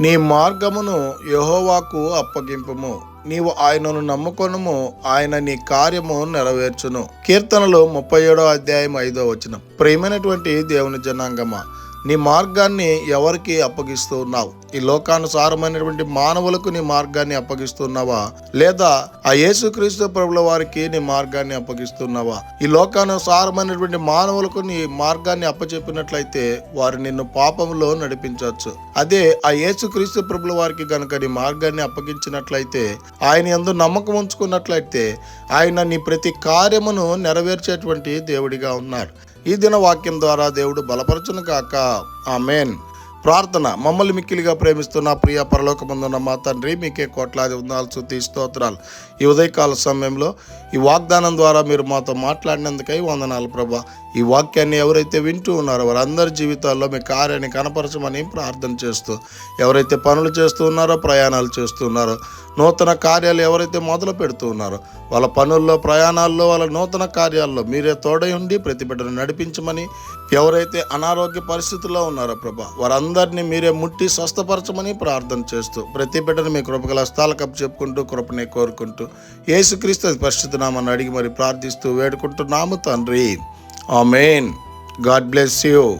నీ మార్గమును యెహోవాకు అప్పగింపుము. నీవు ఆయనను నమ్ముకొనుము ఆయన నీ కార్యము నెరవేర్చును. కీర్తనలు ముప్పై ఏడో అధ్యాయం ఐదో వచనం. ప్రియమైనటువంటి దేవుని జనాంగమా? నీ మార్గాన్ని ఎవరికి అప్పగిస్తూ ఉన్నావు? ఈ లోకానుసారమైనటువంటి మానవులకు నీ మార్గాన్ని అప్పగిస్తున్నావా? లేదా ఆ యేసుక్రీస్తు ప్రభుల వారికి నీ మార్గాన్ని అప్పగిస్తున్నావా? ఈ లోకానుసారమైనటువంటి మానవులకు నీ మార్గాన్ని అప్పచెప్పినట్లయితే వారు నిన్ను పాపంలో నడిపించవచ్చు. అదే ఆ యేసుక్రీస్తు ప్రభుల వారికి గనక నీ మార్గాన్ని అప్పగించినట్లయితే ఆయన ఎందు నమ్మకం ఉంచుకున్నట్లయితే ఆయన నీ ప్రతి కార్యమును నెరవేర్చేటువంటి దేవుడిగా ఉన్నాడు. ఈ దిన వాక్యం ద్వారా దేవుడు బలపరచును కాక ఆ మేన్ ప్రార్థన. మమ్మల్ని మిక్కిలిగా ప్రేమిస్తున్న ప్రియ పరలోకమందున్న మా తండ్రి మీకే కోట్లాది ఉందాలు స్తుతి స్తోత్రాలు. ఈ ఉదయకాల సమయంలో ఈ వాగ్దానం ద్వారా మీరు మాతో మాట్లాడినందుకై వందనాలు ప్రభా. ఈ వాక్యాన్ని ఎవరైతే వింటూ ఉన్నారో వారందరి జీవితాల్లో మీ కార్యాన్ని కనపరచమని ప్రార్థన చేస్తూ ఎవరైతే పనులు చేస్తూ ఉన్నారో ప్రయాణాలు చేస్తున్నారో నూతన కార్యాలు ఎవరైతే మొదలు పెడుతూ ఉన్నారో వాళ్ళ పనుల్లో ప్రయాణాల్లో వాళ్ళ నూతన కార్యాల్లో మీరే తోడై ఉండి ప్రతి నడిపించమని ఎవరైతే అనారోగ్య పరిస్థితుల్లో ఉన్నారో ప్రభా వారందరినీ మీరే ముట్టి స్వస్థపరచమని ప్రార్థన చేస్తూ ప్రతి బిడ్డను మీ కృపగల స్థాలకప్ చెప్పుకుంటూ కృపనే కోరుకుంటూ యేసుక్రీస్తు పరిస్థితున్నామని అడిగి మరి ప్రార్థిస్తూ వేడుకుంటున్నాము తండ్రి. ఆమెన్. God bless you.